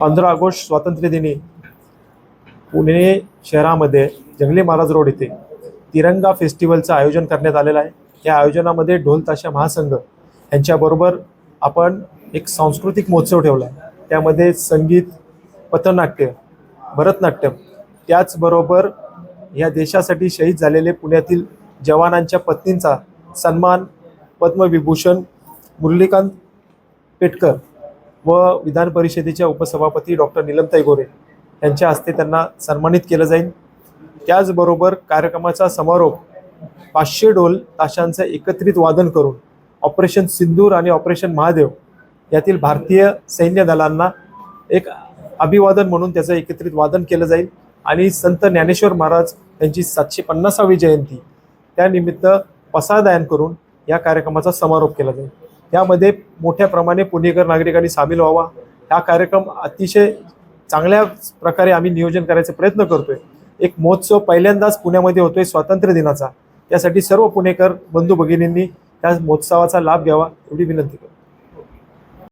पंधरा ऑगस्ट स्वातंत्र्यदिनी पुणे शहरामध्ये जंगली महाराज रोड येथे तिरंगा फेस्टिवलचं आयोजन करण्यात आलेलं आहे. या आयोजनामध्ये ढोल ताशा महासंघ यांच्याबरोबर आपण एक सांस्कृतिक महोत्सव ठेवला आहे. त्यामध्ये संगीत पथनाट्य भरतनाट्यम त्याचबरोबर या देशासाठी शहीद झालेले पुण्यातील जवानांच्या पत्नींचा सन्मान पद्मविभूषण मुरलीकांत पेटकर व विधान परिषदेच्या उपसभापती डॉक्टर निलमताई गोरे यांच्या हस्ते त्यांना सन्मानित केलं जाईल. त्याचबरोबर कार्यक्रमाचा समारोप पाचशे ढोल ताशांचं एकत्रित वादन करून ऑपरेशन सिंदूर आणि ऑपरेशन महादेव यातील भारतीय सैन्य दलांना एक अभिवादन म्हणून त्याचं एकत्रित वादन केलं जाईल. आणि संत ज्ञानेश्वर महाराज यांची सातशे पन्नासावी जयंती त्यानिमित्त पसादायन करून या कार्यक्रमाचा समारोप केला जाईल. यामध्ये मोठ्या प्रमाणे पुणेकर नागरिकांनी सामील व्हावा. हा कार्यक्रम अतिशय चांगल्या प्रकारे आम्ही नियोजन करायचा प्रयत्न करतोय. एक महोत्सव पहिल्यांदाच पुण्यामध्ये होतोय स्वातंत्र्य दिनाचा. त्यासाठी सर्व पुणेकर बंधू भगिनींनी त्या महोत्सवाचा लाभ घ्यावा एवढी विनंती करतो.